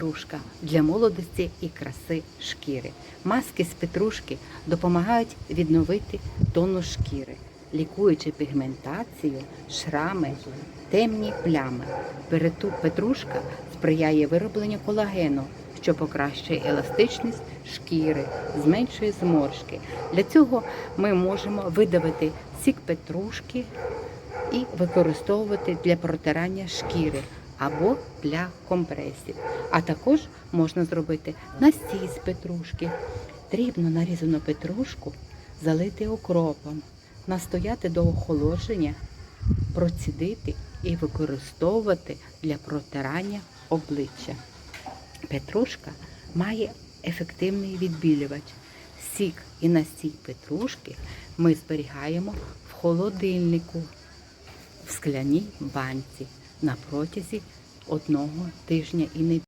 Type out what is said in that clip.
Петрушка для молодості і краси шкіри. Маски з петрушки допомагають відновити тонус шкіри, лікуючи пігментацію, шрами, темні плями. Перету- Петрушка сприяє виробленню колагену, що покращує еластичність шкіри, зменшує зморшки. Для цього ми можемо видавити сік петрушки і використовувати для протирання шкіри або для компресів. А також можна зробити настій з петрушки, дрібно нарізану петрушку залити окропом, настояти до охолодження, процідити і використовувати для протирання обличчя. Петрушка має ефективний відбілювач. Сік і настій петрушки ми зберігаємо в холодильнику в скляній банці на протязі одного тижня і не